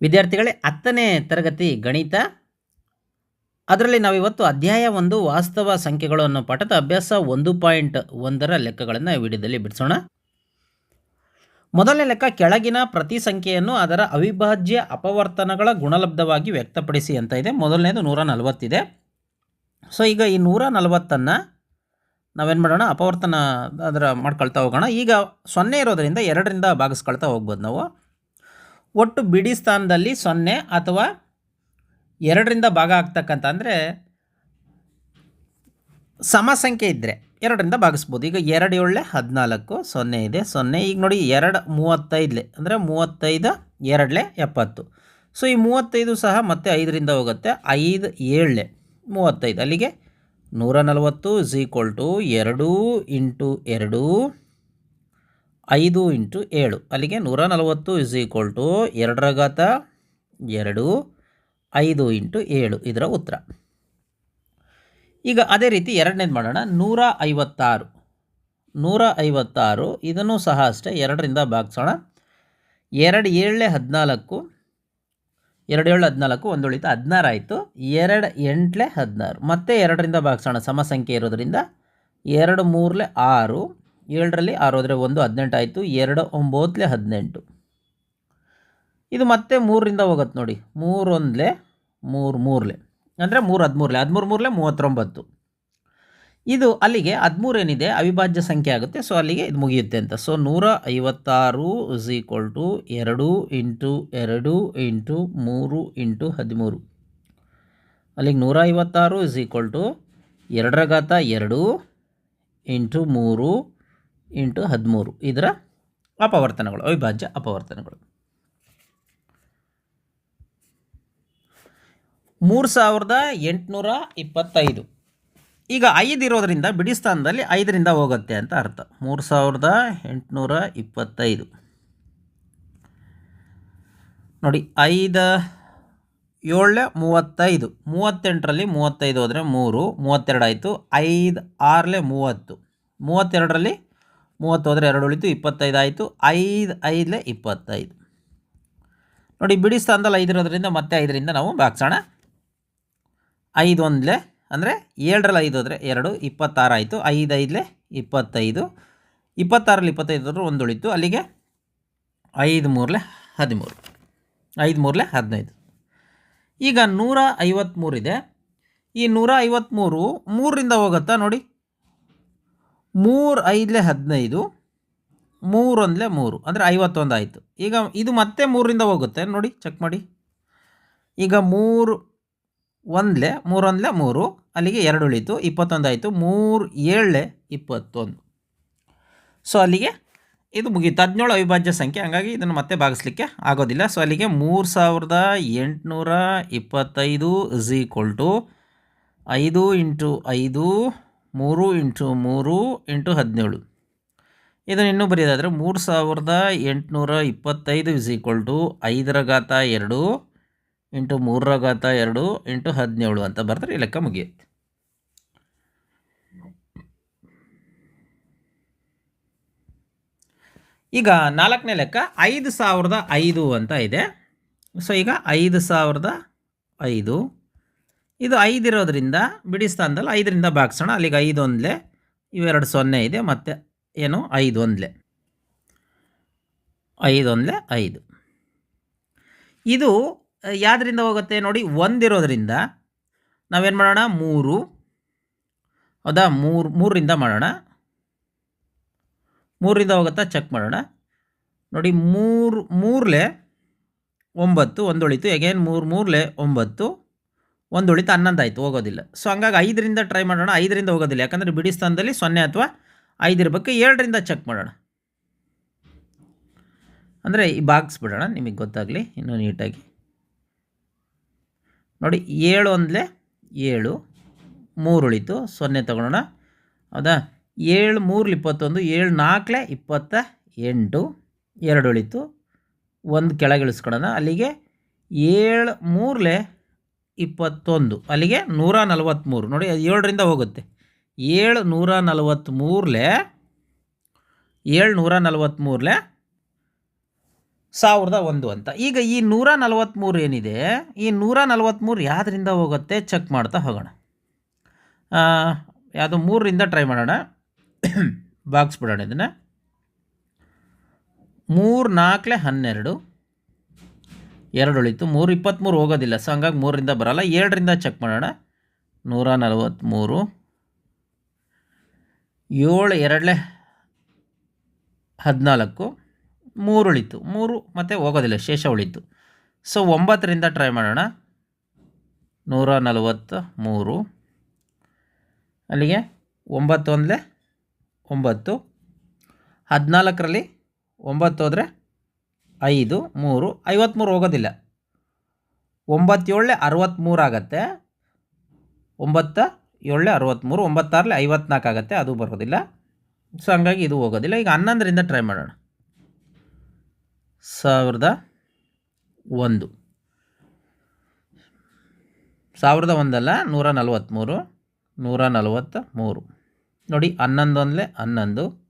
ವಿದ್ಯಾರ್ಥಿಗಳೇ, ಹತ್ತನೇ ತರಗತಿ ಗಣಿತ. ಅದರಲ್ಲಿ ನಾವಿವತ್ತು ಅಧ್ಯಾಯ ಒಂದು ವಾಸ್ತವ ಸಂಖ್ಯೆಗಳು ಅನ್ನೋ ಪಾಠದ ಅಭ್ಯಾಸ ಒಂದು ಪಾಯಿಂಟ್ ಒಂದರ ಲೆಕ್ಕಗಳನ್ನು ವಿಡಿಯೋದಲ್ಲಿ ಬಿಡಿಸೋಣ. ಮೊದಲನೇ ಲೆಕ್ಕ, ಕೆಳಗಿನ ಪ್ರತಿ ಸಂಖ್ಯೆಯನ್ನು ಅದರ ಅವಿಭಾಜ್ಯ ಅಪವರ್ತನಗಳ ಗುಣಲಬ್ಧವಾಗಿ ವ್ಯಕ್ತಪಡಿಸಿ ಅಂತ ಇದೆ. ಮೊದಲನೇದು ನೂರ ನಲವತ್ತಿದೆ. ಸೊ ಈಗ ಈ ನೂರ ನಲವತ್ತನ್ನು ನಾವೇನು ಮಾಡೋಣ, ಅಪವರ್ತನ ಅದರ ಮಾಡ್ಕೊಳ್ತಾ ಹೋಗೋಣ. ಈಗ ಸೊನ್ನೆ ಇರೋದರಿಂದ ಎರಡರಿಂದ ಭಾಗಿಸ್ಕೊಳ್ತಾ ಹೋಗ್ಬೋದು ನಾವು. ಒಟ್ಟು ಬಿಡಿ ಸ್ಥಾನದಲ್ಲಿ ಸೊನ್ನೆ ಅಥವಾ ಎರಡರಿಂದ ಭಾಗ ಆಗ್ತಕ್ಕಂಥ ಅಂದರೆ ಸಮ ಸಂಖ್ಯೆ ಇದ್ದರೆ ಎರಡರಿಂದ ಭಾಗಿಸ್ಬೋದು. ಈಗ ಎರಡು ಏಳೆ ಹದಿನಾಲ್ಕು, ಸೊನ್ನೆ ಇದೆ. ಸೊನ್ನೆ, ಈಗ ನೋಡಿ ಎರಡು ಮೂವತ್ತೈದಲೆ, ಅಂದರೆ ಮೂವತ್ತೈದು, ಎರಡಲೆ ಎಪ್ಪತ್ತು. ಸೊ ಈ ಮೂವತ್ತೈದು ಸಹ ಮತ್ತೆ ಐದರಿಂದ ಹೋಗುತ್ತೆ. ಐದು, ಏಳಲೆ, ಮೂವತ್ತೈದು. ಅಲ್ಲಿಗೆ ನೂರ ನಲವತ್ತು ಇಸ್ ಈಕ್ವಲ್ ಟು ಎರಡು ಇಂಟು ಎರಡು ಐದು ಇಂಟು ಏಳು. ಅಲ್ಲಿಗೆ ನೂರ ನಲವತ್ತು ಇಸ್ ಈಕ್ವಲ್ ಟು ಎರಡರ ಘಾತ ಎರಡು, ಐದು ಇಂಟು ಏಳು ಇದರ ಉತ್ತರ. ಈಗ ಅದೇ ರೀತಿ ಎರಡನೇದು ಮಾಡೋಣ. ನೂರ ಐವತ್ತಾರು ನೂರ ಐವತ್ತಾರು ಇದನ್ನು ಸಹ ಅಷ್ಟೇ ಎರಡರಿಂದ ಭಾಗಿಸೋಣ. ಎರಡು ಏಳನೇ ಹದಿನಾಲ್ಕು, ಎರಡು ಏಳು ಹದಿನಾಲ್ಕು ಒಂದು ಉಳಿತು ಹದಿನಾರು ಆಯಿತು. ಎರಡು ಎಂಟ್ಲೆ ಹದಿನಾರು. ಮತ್ತೆ ಎರಡರಿಂದ ಭಾಗಿಸೋಣ. ಸಮ ಸಂಖ್ಯೆ ಇರೋದ್ರಿಂದ ಎರಡು ಮೂರಲೆ ಆರು ಏಳರಲ್ಲಿ ಆರು ಹೋದರೆ ಒಂದು ಹದಿನೆಂಟು ಆಯಿತು, ಎರಡು ಒಂಬತ್ತಲೆ ಹದಿನೆಂಟು. ಇದು ಮತ್ತೆ ಮೂರರಿಂದ ಹೋಗುತ್ತೆ ನೋಡಿ, ಮೂರೊಂದಲೆ, ಮೂರು ಮೂರಲೆ. ಅಂದರೆ ಮೂರು ಹದಿಮೂರಲೆ ಹದಿಮೂರು ಮೂರಲೆ ಮೂವತ್ತೊಂಬತ್ತು. ಇದು ಅಲ್ಲಿಗೆ ಹದಿಮೂರು ಏನಿದೆ ಅವಿಭಾಜ್ಯ ಸಂಖ್ಯೆ ಆಗುತ್ತೆ, ಸೊ ಅಲ್ಲಿಗೆ ಇದು ಮುಗಿಯುತ್ತೆ ಅಂತ. ಸೊ ನೂರ ಐವತ್ತಾರು ಇಸ್ ಈಕ್ವಲ್ ಟು ಎರಡು ಇಂಟು ಎರಡು ಇಂಟು ಮೂರು ಇಂಟು ಹದಿಮೂರು. ಅಲ್ಲಿಗೆ ನೂರ ಐವತ್ತಾರು ಇಸ್ ಈಕ್ವಲ್ ಟು ಎರಡರ ಘಾತ ಎರಡು ಇಂಟು ಮೂರು ಇಂಟು ಹದಿಮೂರು. ಇದರ ಅಪವರ್ತನಗಳು, ಅವಿಭಾಜ್ಯ ಅಪವರ್ತನಗಳು. ಮೂರು ಸಾವಿರದ ಎಂಟುನೂರ ಇಪ್ಪತ್ತೈದು. ಈಗ ಐದು ಇರೋದರಿಂದ ಬಿಡಿ ಸ್ಥಾನದಲ್ಲಿ ಐದರಿಂದ ಹೋಗುತ್ತೆ ಅಂತ ಅರ್ಥ. ಮೂರು ಸಾವಿರದ ಎಂಟುನೂರ ಇಪ್ಪತ್ತೈದು. ನೋಡಿ, ಐದು ಏಳನೇ ಮೂವತ್ತೈದು. ಮೂವತ್ತೆಂಟರಲ್ಲಿ ಮೂವತ್ತೈದು ಹೋದರೆ ಮೂರು, ಮೂವತ್ತೆರಡು ಆಯಿತು. ಐದು, ಆರಲೆ ಮೂವತ್ತು. ಮೂವತ್ತೆರಡರಲ್ಲಿ ಮೂವತ್ತು ಹೋದರೆ ಎರಡು ಉಳಿತು, ಇಪ್ಪತ್ತೈದು ಆಯಿತು. ಐದು, ಐದಲೇ ಇಪ್ಪತ್ತೈದು. ನೋಡಿ, ಬಿಡಿ ಸ್ಥಾನದಲ್ಲಿ ಐದಿರೋದ್ರಿಂದ ಮತ್ತೆ ಐದರಿಂದ ನಾವು ಬಾಗ್ಸೋಣ ಐದು ಒಂದಲೆ, ಅಂದರೆ ಏಳರಲ್ಲಿ ಐದು ಹೋದರೆ ಎರಡು, ಇಪ್ಪತ್ತಾರು ಆಯಿತು. ಐದು, ಐದಲೇ ಇಪ್ಪತ್ತೈದು. ಇಪ್ಪತ್ತಾರಲ್ಲಿ ಇಪ್ಪತ್ತೈದು ಹೋದ್ರೆ ಒಂದು ಉಳಿತು. ಅಲ್ಲಿಗೆ ಐದು ಮೂರಲೆ ಹದಿಮೂರು. ಐದು ಮೂರಲೆ ಹದಿನೈದು. ಈಗ ನೂರ ಐವತ್ತ್ಮೂರಿದೆ ಈ ನೂರ ಐವತ್ತ್ಮೂರು ಮೂರರಿಂದ ಹೋಗುತ್ತಾ ನೋಡಿ? ಮೂರು ಐದಲೇ ಹದಿನೈದು ಮೂರೊಂದಲೆ ಮೂರು, ಅಂದರೆ ಐವತ್ತೊಂದು ಆಯಿತು. ಈಗ ಇದು ಮತ್ತೆ ಮೂರರಿಂದ ಹೋಗುತ್ತೆ, ನೋಡಿ ಚೆಕ್ ಮಾಡಿ. ಈಗ ಮೂರು ಒಂದಲೆ ಮೂರೊಂದಲೆ ಮೂರು, ಅಲ್ಲಿಗೆ ಎರಡು ಉಳಿತು, ಇಪ್ಪತ್ತೊಂದು ಆಯಿತು, ಮೂರು ಏಳಲೆ ಇಪ್ಪತ್ತೊಂದು. ಸೊ ಅಲ್ಲಿಗೆ ಇದು ಮುಗೀತು. ಹದಿನೇಳು ಅವಿಭಾಜ್ಯ ಸಂಖ್ಯೆ, ಹಾಗಾಗಿ ಇದನ್ನು ಮತ್ತೆ ಭಾಗಿಸ್ಲಿಕ್ಕೆ ಆಗೋದಿಲ್ಲ. ಸೊ ಅಲ್ಲಿಗೆ ಮೂರು ಸಾವಿರದ ಎಂಟುನೂರ ಇಪ್ಪತ್ತೈದು ಇಸ್ ಈಕ್ವಲ್ ಟು ಐದು ಇಂಟು ಐದು ಮೂರು ಇಂಟು ಮೂರು ಇಂಟು ಹದಿನೇಳು. ಇದನ್ನು ಇನ್ನೂ ಬರೆಯೋದಾದರೆ ಮೂರು ಸಾವಿರದ ಎಂಟುನೂರ ಇಪ್ಪತ್ತೈದು ಇಸ್ ಈಕ್ವಲ್ ಟು ಐದರ ಘಾತ ಎರಡು ಇಂಟು ಮೂರರ ಘಾತ ಎರಡು ಇಂಟು ಹದಿನೇಳು ಅಂತ ಬರೆದ್ರೆ ಈ ಲೆಕ್ಕ ಮುಗಿಯುತ್ತೆ. ಈಗ ನಾಲ್ಕನೇ ಲೆಕ್ಕ ಐದು ಸಾವಿರದ ಐದು ಅಂತ ಇದೆ. ಸೊ ಈಗ ಐದು ಸಾವಿರದ ಐದು ಇದು ಐದು ಇರೋದ್ರಿಂದ ಬಿಡಿ ಐದರಿಂದ ಭಾಗಿಸೋಣ. ಅಲ್ಲಿಗೆ ಐದು ಒಂದಲೆ, ಇವೆರಡು ಸೊನ್ನೆ ಇದೆ, ಮತ್ತು ಏನು? ಐದು ಒಂದಲೆ. ಐದು ಒಂದಲೆ, ಐದು. ಇದು ಯಾವುದರಿಂದ ಹೋಗುತ್ತೆ ನೋಡಿ ಒಂದಿರೋದ್ರಿಂದ ನಾವೇನು ಮಾಡೋಣ? ಮೂರು. ಹೌದಾ? ಮೂರು ಮೂರರಿಂದ ಮಾಡೋಣ. ಮೂರರಿಂದ ಹೋಗುತ್ತಾ? ಚೆಕ್ ಮಾಡೋಣ. ನೋಡಿ, ಮೂರು, ಮೂರಲೆ ಒಂಬತ್ತು, ಒಂದು ಉಳಿತು. ಎಗೇನ್ ಮೂರು, ಮೂರಲೆ ಒಂಬತ್ತು. ಒಂದು ಉಳಿತ ಹನ್ನೊಂದು ಆಯಿತು, ಹೋಗೋದಿಲ್ಲ. ಸೊ ಹಂಗಾಗಿ ಐದರಿಂದ ಟ್ರೈ ಮಾಡೋಣ. ಐದರಿಂದ ಹೋಗೋದಿಲ್ಲ. ಯಾಕಂದರೆ ಬಿಡಿ ಸ್ಥಾನದಲ್ಲಿ ಸೊನ್ನೆ ಅಥವಾ ಐದು ಇರಬೇಕು. ಏಳರಿಂದ ಚೆಕ್ ಮಾಡೋಣ. ಅಂದರೆ ಈ ಬಾಕ್ಸ್ ಬಿಡೋಣ. ನಿಮಗೆ ಗೊತ್ತಾಗಲಿ ಇನ್ನೂ ನೀಟಾಗಿ. ನೋಡಿ, ಏಳು ಒಂದಲೇ ಏಳು, ಮೂರು ಉಳಿತು. ಸೊನ್ನೆ ತಗೊಳ್ಳೋಣ. ಹೌದಾ? ಏಳು ಮೂರಲ್ಲಿ ಇಪ್ಪತ್ತೊಂದು, ಏಳು ನಾಲ್ಕಲೆ ಇಪ್ಪತ್ತ ಎಂಟು, ಎರಡು ಉಳಿತು. ಒಂದು ಕೆಳಗಿಳಿಸ್ಕೊಳೋಣ ಅಲ್ಲಿಗೆ ಏಳು ಮೂರಲೆ ಇಪ್ಪತ್ತೊಂದು. ಅಲ್ಲಿಗೆ ನೂರ ನಲವತ್ತ್ಮೂರು ನೋಡಿ ಏಳರಿಂದ ಹೋಗುತ್ತೆ. ಏಳು ನೂರ ನಲವತ್ತ್ಮೂರಲೆ ಏಳು ನೂರ ನಲವತ್ತ್ಮೂರಲೆ ಸಾವಿರದ ಒಂದು ಅಂತ. ಈಗ ಈ ನೂರ ನಲವತ್ತ್ಮೂರು ಏನಿದೆ, ಈ ನೂರ ನಲವತ್ತ್ಮೂರು ಯಾವುದರಿಂದ ಹೋಗುತ್ತೆ? ಚೆಕ್ ಮಾಡ್ತಾ ಹೋಗೋಣ. ಯಾವುದು ಮೂರರಿಂದ ಟ್ರೈ ಮಾಡೋಣ. ಬಾಕ್ಸ್ ಬಿಡೋಣ ಇದನ್ನು. ಮೂರು ನಾಲ್ಕಲೆ ಹನ್ನೆರಡು. ಎರಡು ಉಳಿತು ಮೂರು ಇಪ್ಪತ್ತ್ಮೂರು ಹೋಗೋದಿಲ್ಲ. ಸೊ ಹಂಗಾಗಿ ಮೂರರಿಂದ ಬರೋಲ್ಲ. ಎರಡರಿಂದ ಚೆಕ್ ಮಾಡೋಣ. ನೂರ ನಲವತ್ತ್ಮೂರು ಏಳು ಎರಡಲೆ ಹದಿನಾಲ್ಕು. ಮೂರು ಉಳಿತು. ಮೂರು ಮತ್ತು ಹೋಗೋದಿಲ್ಲ. ಶೇಷ ಉಳಿತು. ಸೊ ಒಂಬತ್ತರಿಂದ ಟ್ರೈ ಮಾಡೋಣ. ನೂರ ನಲವತ್ತ ಮೂರು ಅಲ್ಲಿಗೆ ಒಂಬತ್ತು ಒಂದಲೇ ಒಂಬತ್ತು. ಹದಿನಾಲ್ಕರಲ್ಲಿ ಒಂಬತ್ತು ಹೋದರೆ ಐದು, ಮೂರು ಐವತ್ತ್ಮೂರು ಹೋಗೋದಿಲ್ಲ. ಒಂಬತ್ತೇಳೆ ಅರವತ್ತ್ಮೂರು ಆಗತ್ತೆ. ಒಂಬತ್ತ, ಏಳೆ ಅರವತ್ತ್ಮೂರು ಒಂಬತ್ತಾರಲೆ ಐವತ್ನಾಲ್ಕು ಆಗುತ್ತೆ. ಅದು ಬರೋದಿಲ್ಲ. ಸೊ ಹಂಗಾಗಿ ಇದು ಹೋಗೋದಿಲ್ಲ. ಈಗ ಹನ್ನೊಂದರಿಂದ ಟ್ರೈ ಮಾಡೋಣ. ಸಾವಿರದ ಒಂದು. ಸಾವಿರದ ಒಂದಲ್ಲ, ನೂರ ನಲವತ್ತ್ಮೂರು ನೂರ ನಲವತ್ತ ಮೂರು ನೋಡಿ ಹನ್ನೊಂದು ಒಂದಲೇ ಹನ್ನೊಂದು,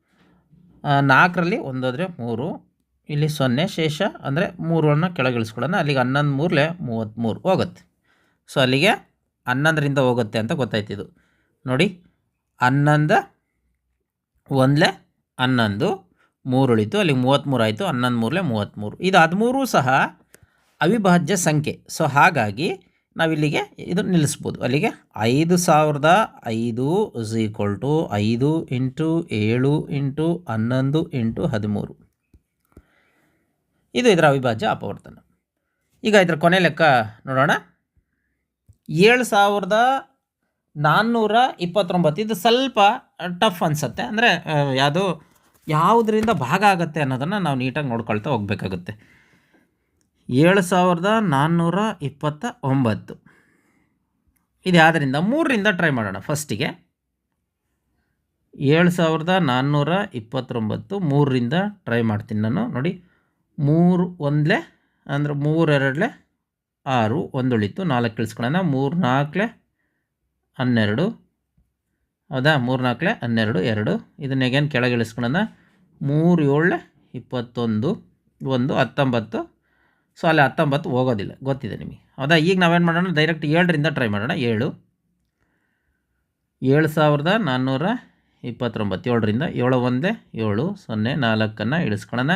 ನಾಲ್ಕರಲ್ಲಿ ಒಂದಾದರೆ ಮೂರು ಇಲ್ಲಿ ಸೊನ್ನೆ ಶೇಷ ಅಂದರೆ ಮೂರನ್ನು ಕೆಳಗಿಳಿಸ್ಕೊಳ್ಳೋಣ. ಅಲ್ಲಿಗೆ ಹನ್ನೊಂದು ಮೂರಲೆ ಮೂವತ್ತ್ಮೂರು ಹೋಗುತ್ತೆ. ಸೊ ಅಲ್ಲಿಗೆ ಹನ್ನೊಂದರಿಂದ ಹೋಗುತ್ತೆ ಅಂತ ಗೊತ್ತಾಯ್ತಿದು ನೋಡಿ, ಹನ್ನೊಂದು ಒಂದಲೇ ಹನ್ನೊಂದು ಮೂರು ಉಳಿತು ಅಲ್ಲಿಗೆ ಮೂವತ್ತ್ಮೂರು ಆಯಿತು, ಹನ್ನೊಂದು ಮೂರಲೆ ಮೂವತ್ತ್ಮೂರು ಇದು ಹದಿಮೂರು ಸಹ ಅವಿಭಾಜ್ಯ ಸಂಖ್ಯೆ. ಸೊ ಹಾಗಾಗಿ ನಾವಿಲ್ಲಿಗೆ ಇದು ನಿಲ್ಲಿಸ್ಬೋದು. ಅಲ್ಲಿಗೆ ಐದು ಸಾವಿರದ ಐದು ಇಸ್ ಈಕ್ವಲ್ ಟು ಐದು ಇಂಟು ಏಳು ಇಂಟು ಹನ್ನೊಂದು ಇಂಟು ಹದಿಮೂರು. ಇದು ಇದರ ಅವಿಭಾಜ್ಯ ಅಪವರ್ತನ. ಈಗ ಇದರ ಕೊನೆ ಲೆಕ್ಕ ನೋಡೋಣ. ಏಳು ಸಾವಿರದ ನಾನ್ನೂರ ಇಪ್ಪತ್ತೊಂಬತ್ತು, ಇದು ಸ್ವಲ್ಪ ಟಫ್ ಅನಿಸುತ್ತೆ. ಅಂದರೆ ಯಾವುದು, ಯಾವುದರಿಂದ ಭಾಗ ಆಗುತ್ತೆ ಅನ್ನೋದನ್ನು ನಾವು ನೀಟಾಗಿ ನೋಡ್ಕೊಳ್ತಾ ಹೋಗಬೇಕಾಗುತ್ತೆ. ಏಳು ಸಾವಿರದ ನಾನ್ನೂರ ಇಪ್ಪತ್ತ ಒಂಬತ್ತು ಇದು ಯಾವುದರಿಂದ? ಮೂರರಿಂದ ಟ್ರೈ ಮಾಡೋಣ ಫಸ್ಟಿಗೆ. ಏಳು ಸಾವಿರದ ನಾನ್ನೂರ ಇಪ್ಪತ್ತೊಂಬತ್ತು, ಮೂರರಿಂದ ಟ್ರೈ ಮಾಡ್ತೀನಿ ನಾನು. ನೋಡಿ ಮೂರು ಒಂದ್ಲೆ, ಅಂದರೆ ಮೂರೆರಡಲೆ ಆರು ಒಂದು ಉಳಿತು ನಾಲ್ಕು ಇಳಿಸ್ಕೊಳ್ಳೋಣ ಮೂರು ನಾಲ್ಕಲೆ ಹನ್ನೆರಡು. ಹೌದಾ? ಮೂರು ನಾಲ್ಕಲೆ ಹನ್ನೆರಡು, ಎರಡು. ಇದನ್ನ ಹೇಗೇನು ಕೆಳಗೆ ಇಳಿಸ್ಕೊಳ್ಳೋಣ ಮೂರು ಏಳಲೆ, ಇಪ್ಪತ್ತೊಂದು, ಒಂದು, ಹತ್ತೊಂಬತ್ತು. ಸೊ, ಅಲ್ಲಿ ಹತ್ತೊಂಬತ್ತು ಹೋಗೋದಿಲ್ಲ. ಗೊತ್ತಿದೆ ನಿಮಗೆ. ಹೌದಾ? ಈಗ ನಾವೇನು ಮಾಡೋಣ? ಡೈರೆಕ್ಟ್ ಏಳರಿಂದ ಟ್ರೈ ಮಾಡೋಣ. ಏಳು. ಏಳು ಸಾವಿರದ ನಾನ್ನೂರ ಇಪ್ಪತ್ತೊಂಬತ್ತು. ಏಳರಿಂದ ಏಳು ಒಂದೇ ಏಳು, ಸೊನ್ನೆ, ನಾಲ್ಕನ್ನು ಇಳಿಸ್ಕೊಳ್ಳೋಣ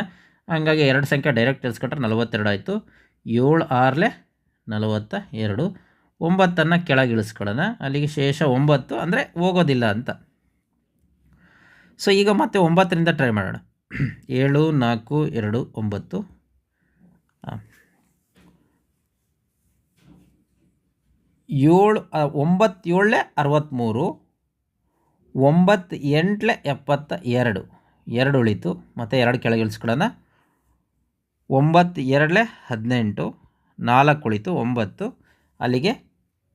ಹಂಗಾಗಿ ಎರಡು ಸಂಖ್ಯೆ ಡೈರೆಕ್ಟ್ ಇಳಿಸ್ಕೊಂಡ್ರೆ ನಲವತ್ತೆರಡು ಆಯಿತು. ಏಳು ಆರಲೆ ನಲವತ್ತ ಎರಡು. ಒಂಬತ್ತನ್ನು ಕೆಳಗೆ ಇಳಿಸ್ಕೊಳ್ಳೋಣ ಅಲ್ಲಿಗೆ ಶೇಷ ಒಂಬತ್ತು ಅಂದರೆ ಹೋಗೋದಿಲ್ಲ ಅಂತ. ಸೊ ಈಗ ಮತ್ತೆ ಒಂಬತ್ತರಿಂದ ಟ್ರೈ ಮಾಡೋಣ. ಏಳು, ನಾಲ್ಕು, ಎರಡು, ಒಂಬತ್ತು. ಏಳು ಒಂಬತ್ತು ಏಳಲೆ ಅರವತ್ತ್ಮೂರು. ಒಂಬತ್ತು ಎಂಟಲೆ ಎಪ್ಪತ್ತ ಎರಡು. ಎರಡು ಉಳಿತು. ಮತ್ತು ಎರಡು ಕೆಳಗೆ ಇಳಿಸ್ಕೊಳ್ಳೋಣ ಒಂಬತ್ತು ಎರಡಲೆ ಹದಿನೆಂಟು, ನಾಲ್ಕು ಉಳಿತು ಒಂಬತ್ತು, ಅಲ್ಲಿಗೆ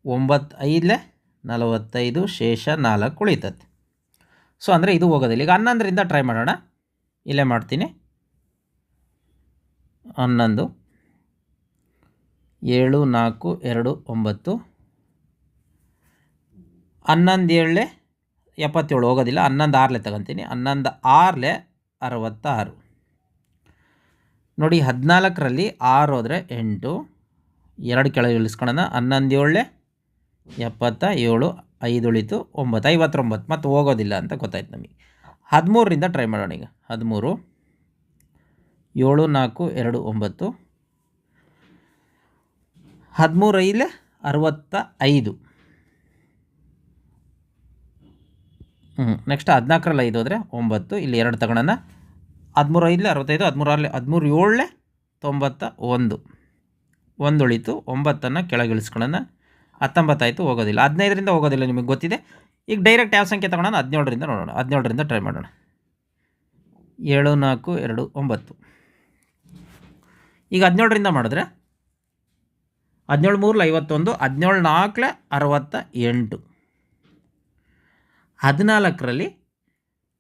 ಒಂಬತ್ತು ಐದಲೆ ನಲವತ್ತೈದು ಶೇಷ ನಾಲ್ಕು ಉಳಿತದೆ ಸೊ ಅಂದರೆ ಇದು ಹೋಗೋದಿಲ್ಲ. ಈಗ ಹನ್ನೊಂದರಿಂದ ಟ್ರೈ ಮಾಡೋಣ. ಇಲ್ಲೇ ಮಾಡ್ತೀನಿ. ಹನ್ನೊಂದು, ಏಳು, ನಾಲ್ಕು, ಎರಡು, ಒಂಬತ್ತು. ಹನ್ನೊಂದು ಏಳಲೆ ಎಪ್ಪತ್ತೇಳು ಹೋಗೋದಿಲ್ಲ. ಹನ್ನೊಂದು ಆರಲೆ ತಗೊತೀನಿ. ಹನ್ನೊಂದು ಆರಲೆ ಅರವತ್ತಾರು. ನೋಡಿ ಹದಿನಾಲ್ಕರಲ್ಲಿ ಆರು ಹೋದರೆ ಎಂಟು, ಎರಡು ಕೆಳಗೆ ಇಳಿಸ್ಕೊಳ್ಳೋಣ ಹನ್ನೊಂದು ಏಳೆ, ಎಪ್ಪತ್ತ ಏಳು, ಐದು ಉಳಿತು ಒಂಬತ್ತು, ಐವತ್ತೊಂಬತ್ತು. ಮತ್ತು ಹೋಗೋದಿಲ್ಲ ಅಂತ ಗೊತ್ತಾಯ್ತು ನಮಗೆ. ಹದಿಮೂರರಿಂದ ಟ್ರೈ ಮಾಡೋಣ ಈಗ. ಹದಿಮೂರು, ಏಳು, ನಾಲ್ಕು, ಎರಡು, ಒಂಬತ್ತು. ಹದಿಮೂರು ಐಲೆ ಅರವತ್ತ ಐದು. ಹ್ಞೂ ನೆಕ್ಸ್ಟ್ ಹದಿನಾಲ್ಕರಲ್ಲಿ ಐದು ಹೋದರೆ ಒಂಬತ್ತು, ಇಲ್ಲಿ ಎರಡು ತಗೊಳ್ಳೋಣ ಹದಿಮೂರು ಅರವತ್ತೈದು ಹದಿಮೂರಲ್ಲಿ ಹದಿಮೂರು ಏಳಲೆ, ತೊಂಬತ್ತ ಒಂದು. ಒಂದು ಉಳಿತು ಒಂಬತ್ತನ್ನು ಕೆಳಗೆ ಇಳಿಸ್ಕೊಳ್ಳೋಣ ಹತ್ತೊಂಬತ್ತಾಯಿತು, ಹೋಗೋದಿಲ್ಲ. ಹದಿನೈದರಿಂದ ಹೋಗೋದಿಲ್ಲ ನಿಮಗೆ ಗೊತ್ತಿದೆ. ಈಗ ಡೈರೆಕ್ಟ್ ಯಾವ ಸಂಖ್ಯೆ ತಗೊಳ್ಳೋಣ? ಹದಿನೇಳರಿಂದ ನೋಡೋಣ. ಹದಿನೇಳರಿಂದ ಟ್ರೈ ಮಾಡೋಣ. ಏಳು, ನಾಲ್ಕು, ಎರಡು, ಒಂಬತ್ತು. ಈಗ ಹದಿನೇಳರಿಂದ ಮಾಡಿದ್ರೆ? ಹದಿನೇಳು ಮೂರಲ್ಲಿ ಐವತ್ತೊಂದು, ಹದಿನೇಳು, ನಾಲ್ಕಲೆ, ಅರವತ್ತ ಎಂಟು. ಹದಿನಾಲ್ಕರಲ್ಲಿ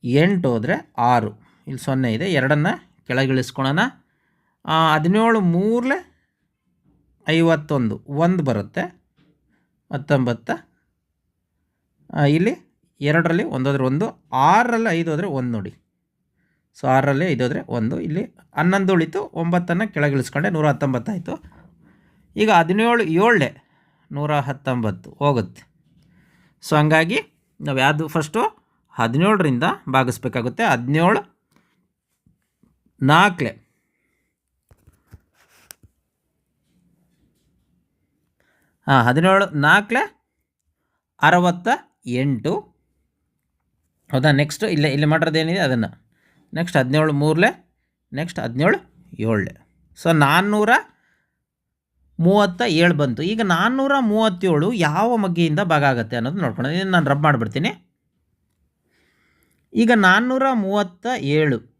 ಎಂಟು ಹೋದರೆ ಆರು. ಇಲ್ಲಿ ಸೊನ್ನೆ ಇದೆ, ಎರಡನ್ನು ಕೆಳಗಿಳಿಸ್ಕೊಳೋಣ. ಹದಿನೇಳು ಮೂರಲೆ ಐವತ್ತೊಂದು, ಒಂದು ಬರುತ್ತೆ, ಹತ್ತೊಂಬತ್ತ. ಇಲ್ಲಿ ಎರಡರಲ್ಲಿ ಒಂದೋದ್ರೆ ಒಂದು, ಆರರಲ್ಲಿ ಐದು ಹೋದರೆ ಒಂದು ನೋಡಿ. ಸೊ, ಆರರಲ್ಲಿ ಹೋದರೆ ಒಂದು, ಇಲ್ಲಿ ಹನ್ನೊಂದು ಉಳಿತು, ಒಂಬತ್ತನ್ನು ಕೆಳಗಿಳಿಸ್ಕೊಂಡೆ, ನೂರ ಹತ್ತೊಂಬತ್ತಾಯಿತು ಈಗ ಹದಿನೇಳು ಏಳೇ, ನೂರ ಹತ್ತೊಂಬತ್ತು ಹೋಗುತ್ತೆ. ಸೊ, ಹಂಗಾಗಿ ನಾವು ಯಾವುದು ಫಸ್ಟು ಹದಿನೇಳರಿಂದ ಭಾಗಿಸ್ಬೇಕಾಗುತ್ತೆ, ಹದಿನೇಳು ನಾಲ್ಕಲೆ ಹಾಂ, ಹದಿನೇಳು ನಾಲ್ಕಲೆ ಅರವತ್ತ ಎಂಟು. ಹೌದಾ? ನೆಕ್ಸ್ಟ್ ಇಲ್ಲೇ, ಇಲ್ಲಿ ಮಾಡಿರೋದೇನಿದೆ ಅದನ್ನು. ನೆಕ್ಸ್ಟ್ ಹದಿನೇಳು, ಮೂರಲೆ. ನೆಕ್ಸ್ಟ್ ಹದಿನೇಳು, ಏಳಲೆ. ಸೊ ನಾನ್ನೂರ ಮೂವತ್ತ ಏಳು ಬಂತು. ಈಗ ನಾನ್ನೂರ ಮೂವತ್ತೇಳು ಯಾವ ಮಗ್ಗಿಯಿಂದ ಭಾಗ ಆಗುತ್ತೆ ಅನ್ನೋದು ನೋಡ್ಕೊಂಡು ನಾನು ರಬ್ ಮಾಡಿಬಿಡ್ತೀನಿ. ಈಗ ನಾನ್ನೂರ ಮೂವತ್ತ ಏಳು.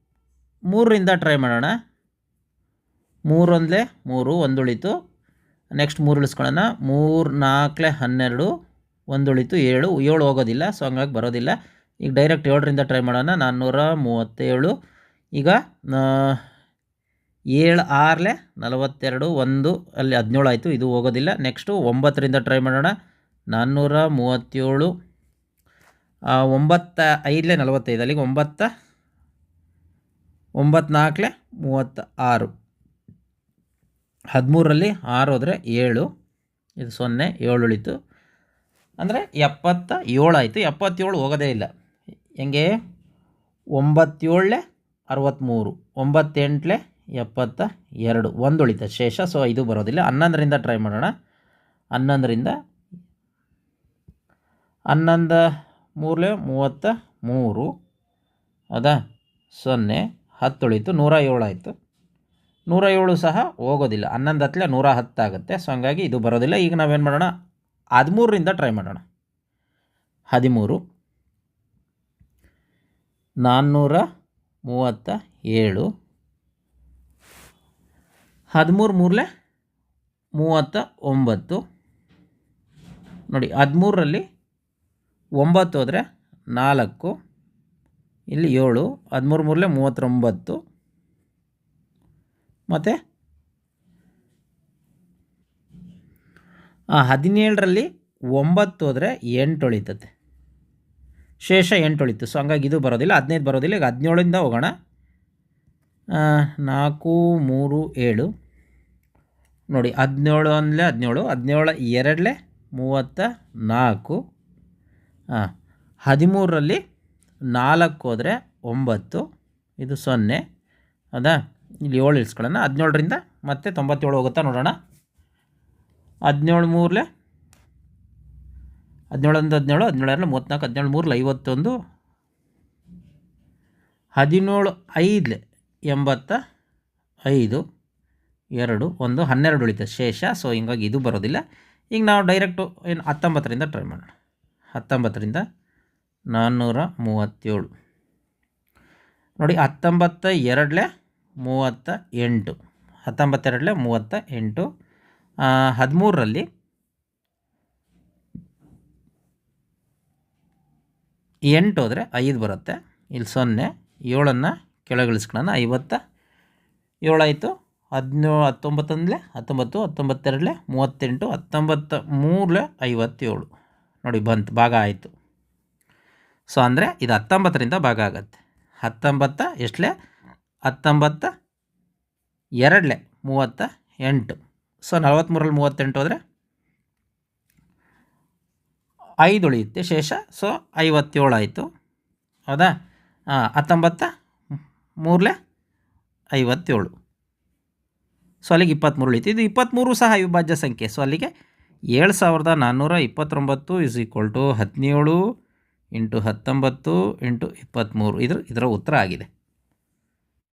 ಮೂರರಿಂದ ಟ್ರೈ ಮಾಡೋಣ. ಮೂರೊಂದಲೇ ಮೂರು ಒಂದು ಉಳಿತು ನೆಕ್ಸ್ಟ್ ಮೂರು ಉಳಿಸ್ಕೊಳ್ಳೋಣ ಮೂರು, ನಾಲ್ಕಲೆ ಹನ್ನೆರಡು ಒಂದು ಉಳಿತು ಏಳು. ಏಳು ಹೋಗೋದಿಲ್ಲ ಸೊ ಹಂಗಾಗಿ ಬರೋದಿಲ್ಲ. ಈಗ ಡೈರೆಕ್ಟ್ ಏಳರಿಂದ ಟ್ರೈ ಮಾಡೋಣ. ನಾನ್ನೂರ ಮೂವತ್ತೇಳು. ಈಗ ಏಳು, ಆರಲೆ ನಲವತ್ತೆರಡು, ಒಂದು, ಅಲ್ಲಿ ಹದಿನೇಳು ಆಯಿತು, ಇದು ಹೋಗೋದಿಲ್ಲ. ನೆಕ್ಸ್ಟು ಒಂಬತ್ತರಿಂದ ಟ್ರೈ ಮಾಡೋಣ. ನಾನ್ನೂರ ಮೂವತ್ತೇಳು. ಒಂಬತ್ತ ಐದಲೇ ನಲವತ್ತೈದು. ಅಲ್ಲಿಗೆ ಒಂಬತ್ತ ಒಂಬತ್ತು ಮೂವತ್ತ ಆರು ಹದಿಮೂರರಲ್ಲಿ ಆರು ಹೋದರೆ ಏಳು. ಇದು ಸೊನ್ನೆ, ಏಳು ಉಳಿತು. ಅಂದರೆ ಎಪ್ಪತ್ತ ಏಳು ಆಯಿತು. ಎಪ್ಪತ್ತೇಳು ಹೋಗೋದೇ ಇಲ್ಲ. ಹೆಂಗೆ? ಒಂಬತ್ತೇಳಲೆ ಅರವತ್ತ್ಮೂರು ಒಂಬತ್ತೆಂಟಲೆ ಎಪ್ಪತ್ತ ಎರಡು. ಒಂದು ಉಳಿತ ಶೇಷ. ಸೊ ಇದು ಬರೋದಿಲ್ಲ. ಹನ್ನೊಂದರಿಂದ ಟ್ರೈ ಮಾಡೋಣ. ಹನ್ನೊಂದರಿಂದ ಹನ್ನೊಂದು ಮೂರಲೆ ಮೂವತ್ತ ಮೂರು. ಹೌದಾ ಸೊನ್ನೆ. ಹತ್ತು ಉಳಿತು ನೂರ ಏಳು ಆಯಿತು. ನೂರ ಏಳು ಸಹ ಹೋಗೋದಿಲ್ಲ. ಹನ್ನೊಂದು ಹತ್ತಲೆ ನೂರ ಹತ್ತಾಗುತ್ತೆ ಸೊ ಹಂಗಾಗಿ ಇದು ಬರೋದಿಲ್ಲ. ಈಗ ನಾವೇನು ಮಾಡೋಣ? ಹದಿಮೂರರಿಂದ ಟ್ರೈ ಮಾಡೋಣ. ಹದಿಮೂರು, ನಾನ್ನೂರ ಮೂವತ್ತ ಏಳು, ಹದಿಮೂರು ಮೂರಲೆ ಮೂವತ್ತ ಒಂಬತ್ತು. ನೋಡಿ, ಹದಿಮೂರರಲ್ಲಿ ಒಂಬತ್ತು ಹೋದರೆ ನಾಲ್ಕು ಇಲ್ಲಿ ಏಳು, ಹದಿಮೂರು ಮೂರಲೆ ಮೂವತ್ತೊಂಬತ್ತು. ಮತ್ತು? ಹದಿನೇಳರಲ್ಲಿ ಒಂಬತ್ತು ಹೋದರೆ ಎಂಟು ಉಳಿತದೆ. ಶೇಷ ಎಂಟು ಉಳಿತು. ಸೊ ಹಂಗಾಗಿ ಇದು ಬರೋದಿಲ್ಲ, ಹದಿನೈದು ಬರೋದಿಲ್ಲ, ಈಗ ಹದಿನೇಳಿಂದ ಹೋಗೋಣ. ನಾಲ್ಕು, ಮೂರು, ಏಳು. ನೋಡಿ, ಹದಿನೇಳು ಅಂದಲೆ ಹದಿನೇಳು ಹದಿನೇಳು ಎರಡಲೇ ಮೂವತ್ತ ನಾಲ್ಕು. ಹಾಂ ಹದಿಮೂರರಲ್ಲಿ ನಾಲ್ಕು ಹೋದರೆ ಒಂಬತ್ತು, ಇದು ಸೊನ್ನೆ. ಹೌದಾ ಇಲ್ಲಿ ಏಳು ಇಳಿಸ್ಕೊಳ್ಳೋಣ. ಹದಿನೇಳರಿಂದ ಮತ್ತೆ ತೊಂಬತ್ತೇಳು ಹೋಗುತ್ತಾ ನೋಡೋಣ. ಹದಿನೇಳು ಮೂರಲೆ ಹದಿನೇಳೊಂದು ಹದಿನೇಳು ಹದಿನೇಳು ಮೂವತ್ತ್ನಾಲ್ಕು, ಹದಿನೇಳು ಮೂರಲ್ಲಿ, ಐವತ್ತೊಂದು. ಹದಿನೇಳು ಐದಲೆ? ಎಂಬತ್ತ ಐದು, ಎರಡು, ಒಂದು, ಹನ್ನೆರಡು ಉಳಿತ ಶೇಷ. ಸೊ ಹಿಂಗಾಗಿ ಇದು ಬರೋದಿಲ್ಲ. ಈಗ ನಾವು ಡೈರೆಕ್ಟು ಏನು ಹತ್ತೊಂಬತ್ತರಿಂದ ಟ್ರೈ ಮಾಡೋಣ. ಹತ್ತೊಂಬತ್ತರಿಂದ ನಾನ್ನೂರ ಮೂವತ್ತೇಳು ನೋಡಿ ಹತ್ತೊಂಬತ್ತ ಎರಡಲೆ ಮೂವತ್ತ ಎಂಟು ಹತ್ತೊಂಬತ್ತೆರಡಲೆ ಮೂವತ್ತ ಎಂಟು ಹದಿಮೂರರಲ್ಲಿ ಎಂಟು ಹೋದರೆ ಐದು ಬರುತ್ತೆ. ಇಲ್ಲಿ ಸೊನ್ನೆ, ಏಳನ್ನು ಕೆಳಗಿಳಿಸ್ಕೊಳ್ಳೋಣ. ಐವತ್ತ ಏಳಾಯಿತು ಹದಿನೇಳು ಹತ್ತೊಂಬತ್ತೊಂದಲೇ, ಹತ್ತೊಂಬತ್ತು, ಹತ್ತೊಂಬತ್ತೆರಡಲೆ ಮೂವತ್ತೆಂಟು ಹತ್ತೊಂಬತ್ತ ಮೂರಲೆ ಐವತ್ತೇಳು. ನೋಡಿ, ಬಂತು, ಭಾಗ ಆಯಿತು. ಸೊ ಅಂದರೆ ಇದು ಹತ್ತೊಂಬತ್ತರಿಂದ ಭಾಗ ಆಗುತ್ತೆ. ಹತ್ತೊಂಬತ್ತ ಎಷ್ಟಲೇ? ಹತ್ತೊಂಬತ್ತ ಎರಡಲೆ, ಮೂವತ್ತ ಎಂಟು. ಸೊ ನಲವತ್ತ್ಮೂರಲ್ಲಿ ಮೂವತ್ತೆಂಟು ಹೋದರೆ? ಐದು ಉಳಿಯುತ್ತೆ ಶೇಷ. ಸೊ ಐವತ್ತೇಳು ಆಯಿತು. ಹೌದಾ? ಹತ್ತೊಂಬತ್ತ ಮೂರಲೆ ಐವತ್ತೇಳು. ಸೊ ಅಲ್ಲಿಗೆ ಇಪ್ಪತ್ತ್ಮೂರು ಉಳಿತು ಇದು ಇಪ್ಪತ್ತ್ಮೂರು ಸಹ ಅವಿಭಾಜ್ಯ ಸಂಖ್ಯೆ. ಸೊ ಅಲ್ಲಿಗೆ ಏಳು ಸಾವಿರದ ನಾನ್ನೂರ ಇಪ್ಪತ್ತೊಂಬತ್ತು ಇಸ್ ಈಕ್ವಲ್ ಟು ಹದಿನೇಳು. ಇಂಟು ಹತ್ತೊಂಬತ್ತು ಇಂಟು ಇಪ್ಪತ್ತ್ಮೂರು. ಇದ್ರ ಇದರ ಉತ್ತರ ಆಗಿದೆ.